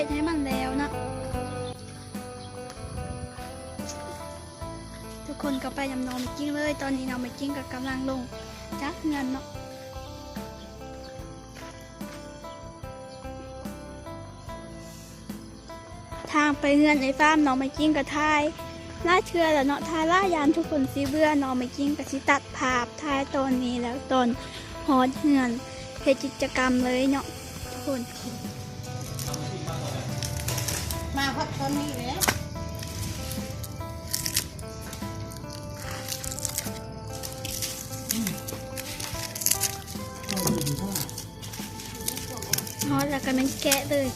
ฮ็ดให้มันแล้วนะ ทุกคนก็ไปนำน้องมายิงเลย ตอนนี้น้องมายิงก็กำลังลงจากเงินเนาะทางไปเงินในฟาร์มน้องไมกิ้งกับทายล่าเชื่อแล้วเนาะทายล่ายานทุกคนซีเบื่อน้องไมกิ้งกับสิตัดภาพทายตอนนี้แล้วตอนฮอดเงินเฮ็ดกิจกรรมเลยเนาะทุกคน มาพักตอนนี้แล้วฮอดแล้วก็มันแกะเลย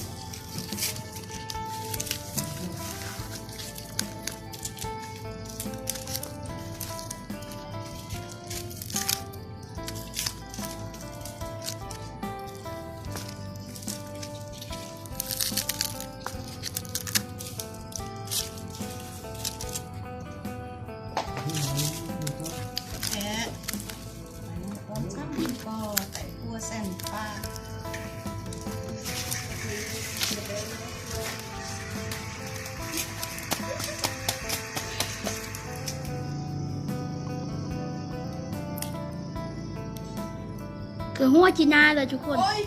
คือหัวจีน่าเลยทุกคนโอ้ย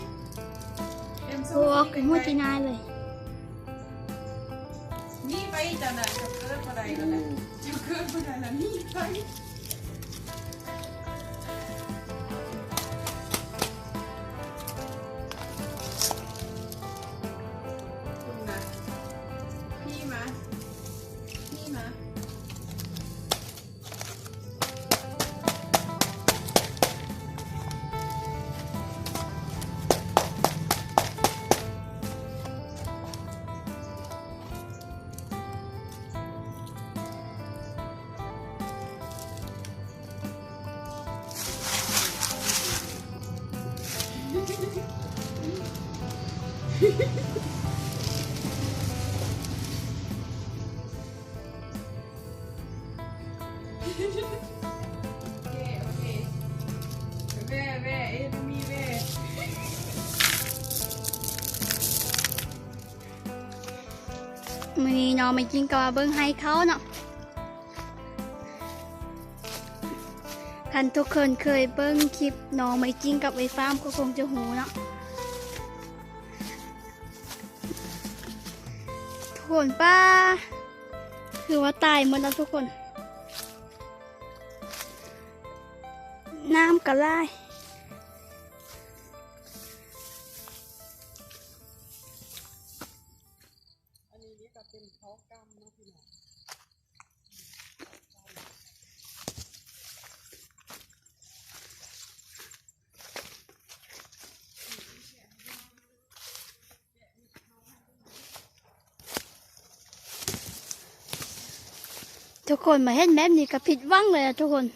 เต็มหัวคือหัวจีน่าเลย โอเคโอเคแม่ คันทุกคนเคยเบิ้งคลิปน้องไม่กินกับไอ้ฟ้ามก็คงจะหูเนาะทุกคนป้า คือว่าตายหมดแล้วทุกคน น้ำกระไล่ ทุกคนมาเห็นแบบนี้ก็ผิดวังเลยอะทุกคน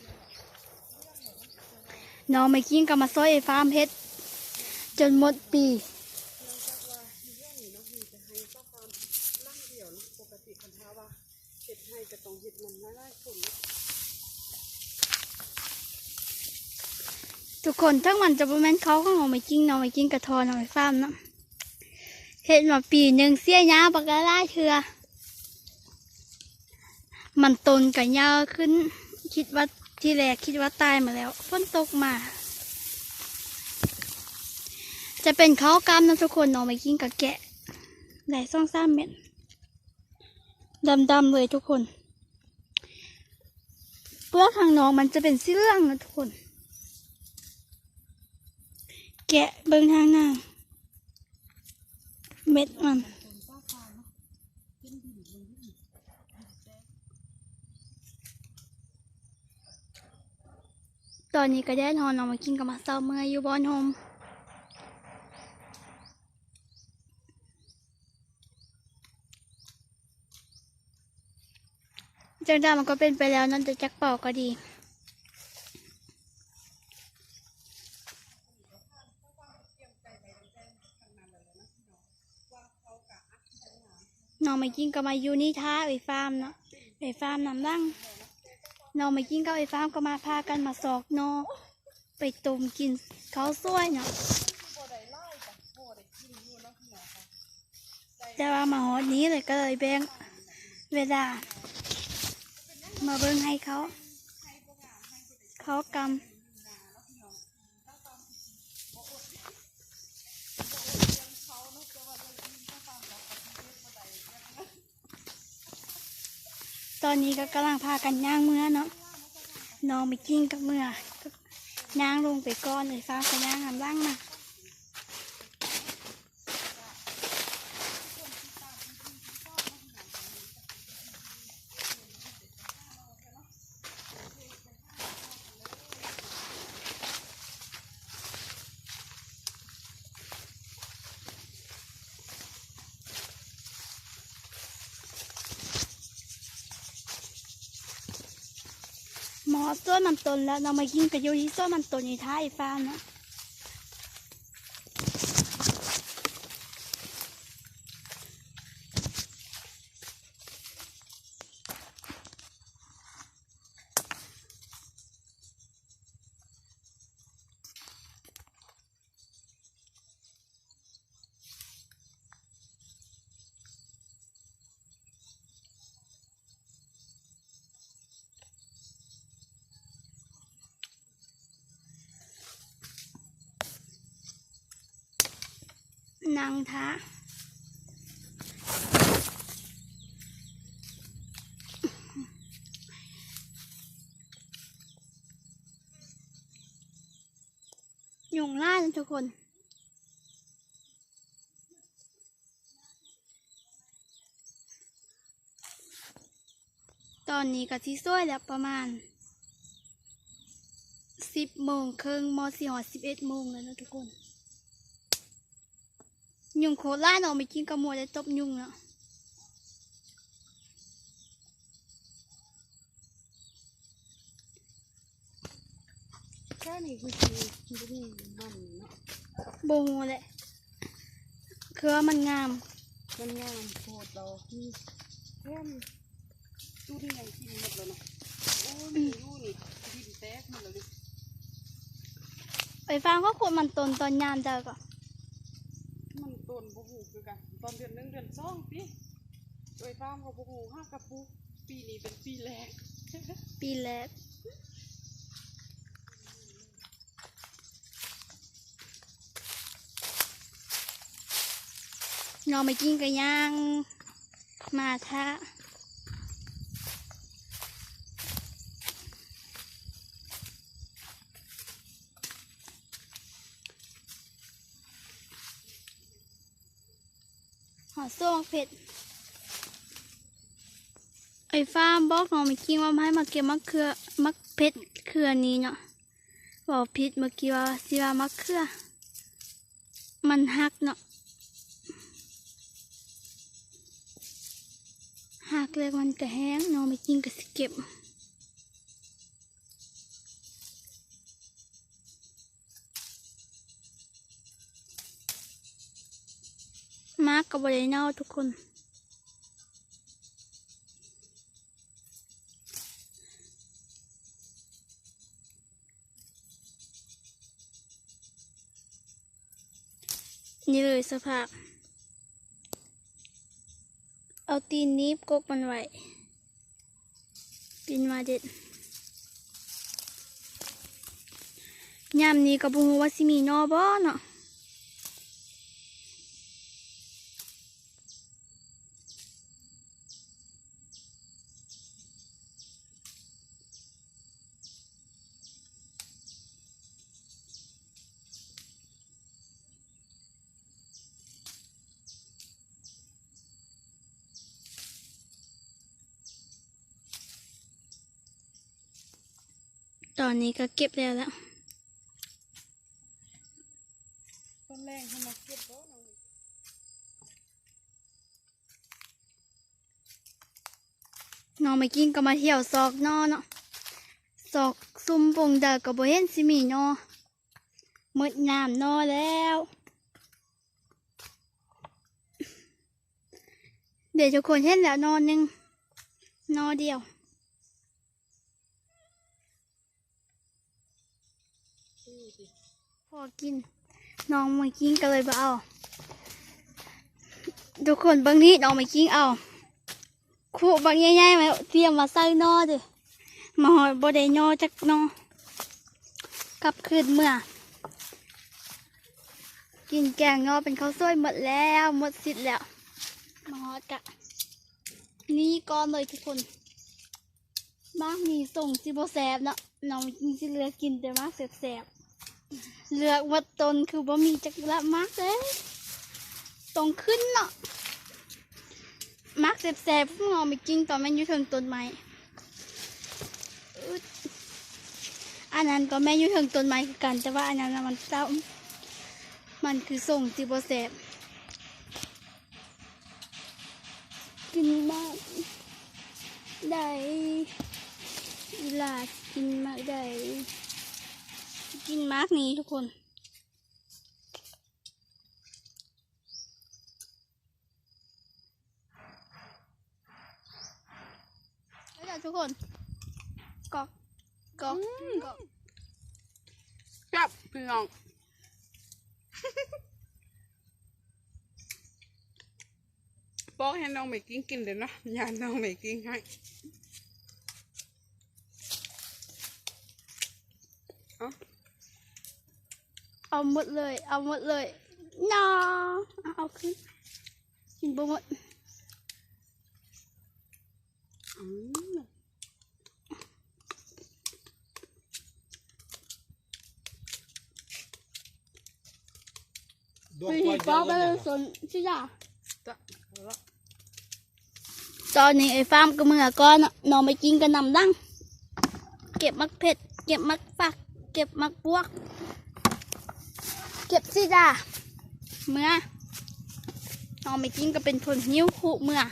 น้องไม่กินก็มาซอยไอ้ฟาร์มเฮ็ด จนหมดปีทุกคนทั้งมันจะประมาณเขาของน้องไม่กินน้องไม่กินกระทอนน้องไม่ฟาร์มนะเฮ็ดมาปีหนึ่งเสียยาปากกาล่าเถือ มันตนกับยาขึ้น คิดว่าที่แรกคิดว่าตายมาแล้วฝนตกมา จะเป็นเขากล้ามนะทุกคนน้องไม่กินกับแกะได้ซ่องสามเม็ดดำๆเลยทุกคนเปลือกข้างนอกมันจะเป็นสีเหลืองนะทุกคน แกะเบิ่งทางหน้าเม็ดมัน ตอนนี้ก็ได้นอนเอามากินกับมาเศร้าเมื่อยอยู่บอนโฮมจังด้มันก็เป็นไปแล้วนั่นจะจักเป่าก็ดี น้องม่กินก็มาอยู่นี่ท่าไอ้ฟาร์มเนาะไอ้ฟาร์มน้ำดัง น้องไม่กินข้าวไอ้ฟ้ามก็มาพากันมาสอกนอไปต้มกินเขาวสวยเนาะบ่ได้ไล่จ้ะบ่ได้กินอยู่เนาะพี่น้องค่ะแต่ว่ามาหอดนี้เลยก็เลยแบ่งเวลา มาเบิ่งให้เขา เขากำ อนนี้ก็กำลังพากันย่างเมื่อเนาะน้องไปกินกับเมื่อย่างลงไปก้อนเลยฟ้าก็ย่างหันล่างมา ส้นมันตนแล้วเรามากินกับโยที่ส้นมันตนในท้ายฟ้านะ นางท้ายุงล่านะทุกคน ตอนนี้ก็ที่ซ้วยแล้วประมาณสิบโมงครึ่งมสี่หอสิบเอ็ดโมงแล้วนะทุกคน ยุงโคตรล่าเนาะไม่กินกระมัวได้ตบยุงเนาะแค่นี้คือคือคือบ่มีมันเนาะโบงูแหละคือ ดนบ่หูคือกัน ตอนเดือนหนึ่งเดือนสองปีโดยฟ้ามกับบ่หูห้ากับปูปีนี้เป็นปีแรก ปีแรกนอนไปกินกระย่าง มาทะ ส้วเผ็ด ไอ้ฟ้าบอกน้องไม่กินว่าให้มาเก็บมะเขือมะเผ็ดเขือนี้เนาะบอกพิษเมื่อกี้ว่าสิว่ามะเขือ มันหักเนาะหักเลยมันก็แห้งน้องไม่กินก็สิเก็บ มากกับบริเนาทุกคน นี่เลยสภาพ เอาตีนนี้กกมันไว้ปีนมาเด็ดยามนี้ก็บ่ฮู้ว่าสิมีนอบ่เนาะ ตอนนี้ก็เก็บแล้วแล้วต้นแรงให้มาเก็บบ่น้องน้องไม่กินก็มาเที่ยวซอกนอเนาะซอกซุ่มปงเดอก็บ่เห็นสิมีนอหมดน้ำนอแล้ว เดี๋ยวทุกคนเห็นแล้วนอนหนึ่งนอเดียว ดูสิ พ อกิน น้องไมากินก็เลยบ่เอา ทุกคนบางนี้น้องไมากินเอาคู่บางใหญ่ๆมาเตรียมมาใส่นอดิมาหอยบ่ได้นอจักนอกลับคืนเมื่อ กินแกงนอเป็นข้าวสวยหมดแล้วหมดสิทธิ์แล้วมาฮอดกะ นี่ก้อนเลยทุกคนมากมีส่งสิบแสบเนาะน้องมากินสิเหลือกินแต่มากแสบๆ เลือกวัดตนคือบ่มีจักละมากเลยต้องขึ้นเนาะมักแสบๆพวกเราไม่กินตอนมันอยู่ถึงต้นไม้อันนั้นก็แม่อยู่ถึงต้นไม้คือกัน แต่ว่าอันนั้นมันเศร้ามันคือส่งสิบ่แสบกินมากได้เวลากินมากได้ กินมากนี้ทุกคน แล้วเดี๋ยวทุกคนกอกกอกกอกครับพี่น้องบอกให้น้องไม่กินกินเดี๋ยวนะอย่าน้องไม่กินให้เอาเอาหมดเลยเอาหมดเลยน้าเอาขึ้นกินบ่หมดอืมวิธีปอกไป เลยสนชิยาจ้ะเอาละตอนนี้ไอ้ฟาร์มก็มือก้อนอะน้องไปกินกันนำดังเก็บมักเผ็ดเก็บมักฝักเก็บมักบวกเก็บสิจ้าเมื่อน้องไปกินก็เป็นคนหิ้วคู่เมื่อ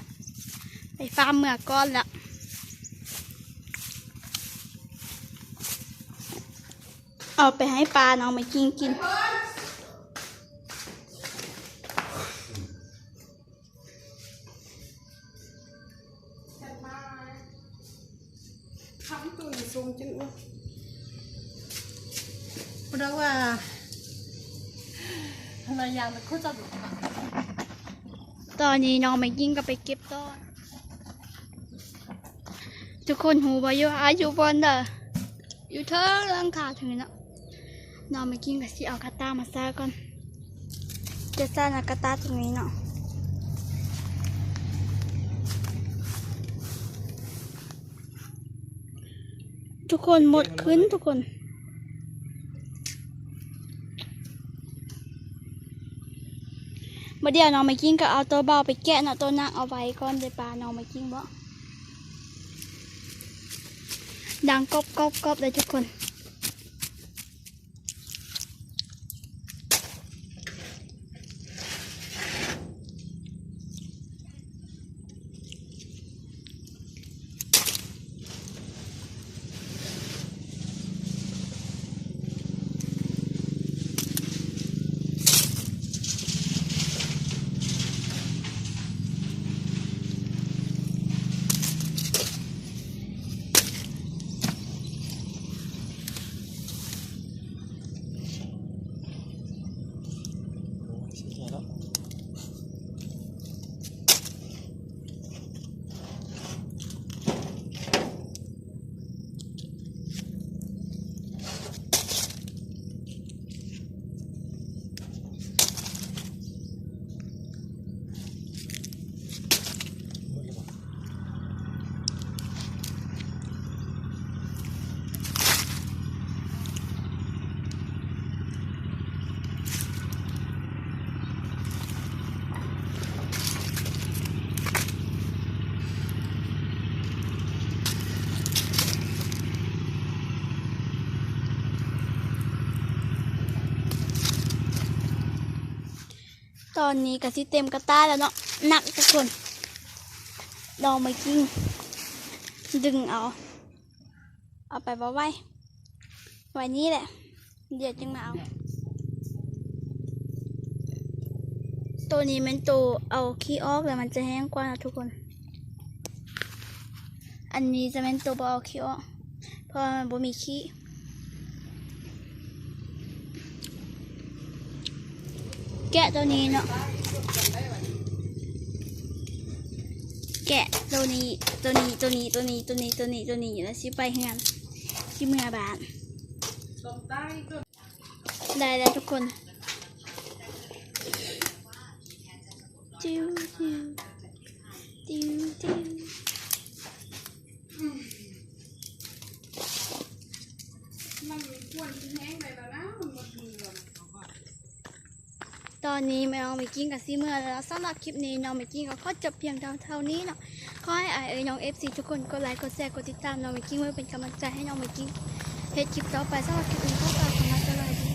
ไปฟาร์มเมื่อก้อนละเอาไปให้ปลาน้องไปกินกินทำตัวนี้ทรงจังวะเพราะว่า ภรรยามันเขาจะแบบตอนนี้น้องไม่กินก็ไปเก็บต้นทุกคนหูบอยู่อายุบนเด้ออยู่เทิงลังคาถึงนี้เนาะน้องไม่กินก็สิเอากระตามาซาก่อนจะซานะกระตาตรงนี้เนาะทุกคนหมดขึ้นทุกคน เดี๋ยวน้องไม่กินก็เอาตัวเบาไปแกะเนาะตัวนักเอาไว้ก่อนเดี๋ยวปลาน้องไม่กินบ่ดังกบกบกบเลยทุกคน ตอนนี้ก็สิเต็มกระตาแล้วเนาะหนักทุกคนลองไม่กินดึงเอา เอาไปบ่ไว้ไว้นี้แหละ เดี๋ยวจึงมาเอา ตัวนี้มันตัวเอาขี้ออกแล้วมันจะแห้งกว่านะทุกคน อันนี้จะเป็นตัวเอาขี้ออกเพราะมันบ่มีขี้ แกะตัวนี้เนาะแกะตัวนี้ตัวนี้ตัวนี้ตัวนี้ตัวนี้ตัวนี้ตัวนี้แล้วสิไปงานสิเมื่อบานต้มใต้ก็ได้แล้วทุกคนจิ้วจิ้วจิ้วจิ้ว มันควรแห้งไปแล้วนะมันหมดมือแล้ว วันนี้แมวไม่กินกับซีเมื่อแล้วสำหรับคลิปนี้น้องไม่กินก็ขอจบเพียงเท่านี้เนาะขอให้ไอเอ๋ยน้องเอฟซีทุกคนกดไลค์กดแชร์กดติดตามน้องไม่กินไว้เป็นกำลังใจให้น้องไม่กินเฮ็ดคลิปต่อไปสำหรับคลิปนี้ก็ไป